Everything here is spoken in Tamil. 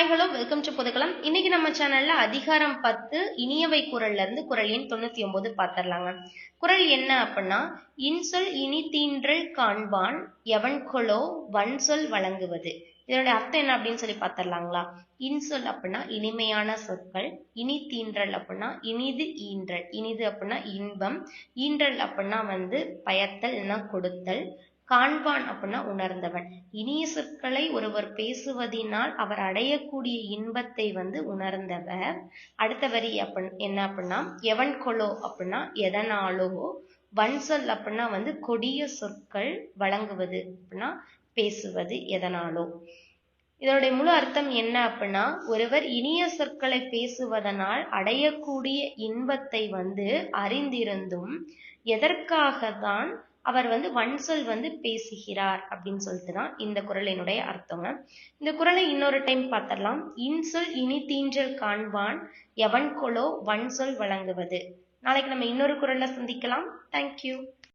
ஹாய் ஹலோ வெல்கம் டு புதுக்கலாம் இன்னைக்கு நம்ம சேனல்ல அதிகாரம் பத்து இனியவை குரல்ல இருந்து குரல் எண் தொண்ணூத்தி ஒன்பது பாத்திரலாங்க. குரல் என்ன அப்படின்னா இன்சொல் இனி தீன்றல் காண்பான் எவன் கொலோ வன்சொல் வழங்குவது. இதனுடைய அர்த்தம் என்ன அப்படின்னு சொல்லி பாத்திரலாங்களா? இன்சொல் அப்படின்னா இனிமையான சொற்கள். இனி தீன்றல் அப்படின்னா இனிது ஈன்றல். இனிது அப்படின்னா இன்பம். ஈன்றல் அப்படின்னா வந்து பயத்தல் இல்லைன்னா கொடுத்தல். காண்பான் அப்படின்னா உணர்ந்தவன். இனிய சொற்களை ஒருவர் பேசுவதினால் அவர் அடையக்கூடிய இன்பத்தை வந்து உணர்ந்தவர். அடுத்த வரி அப்படி என்ன அப்படின்னா எவன் கொலோ அப்படின்னா எதனாலோ. வன் சொல் அப்படின்னா வந்து கொடிய சொற்கள் வழங்குவது அப்படின்னா பேசுவது எதனாலோ. இதனுடைய முழு அர்த்தம் என்ன அப்படின்னா ஒருவர் இனிய சொற்களை பேசுவதனால் அடையக்கூடிய இன்பத்தை வந்து அறிந்திருந்தும் எதற்காக தான் அவர் வந்து வன்சொல் வந்து பேசுகிறார் அப்படின்னு சொல்லிட்டு தான் இந்த குரலினுடைய அர்த்தங்க. இந்த குரலை இன்னொரு டைம் பார்த்தரலாம் இன்சொல் இனி தீஞ்சல் காண்பான் எவன் கொலோ வன்சொல் வழங்குவது. நாளைக்கு நம்ம இன்னொரு குரல்ல சந்திக்கலாம். தேங்க்யூ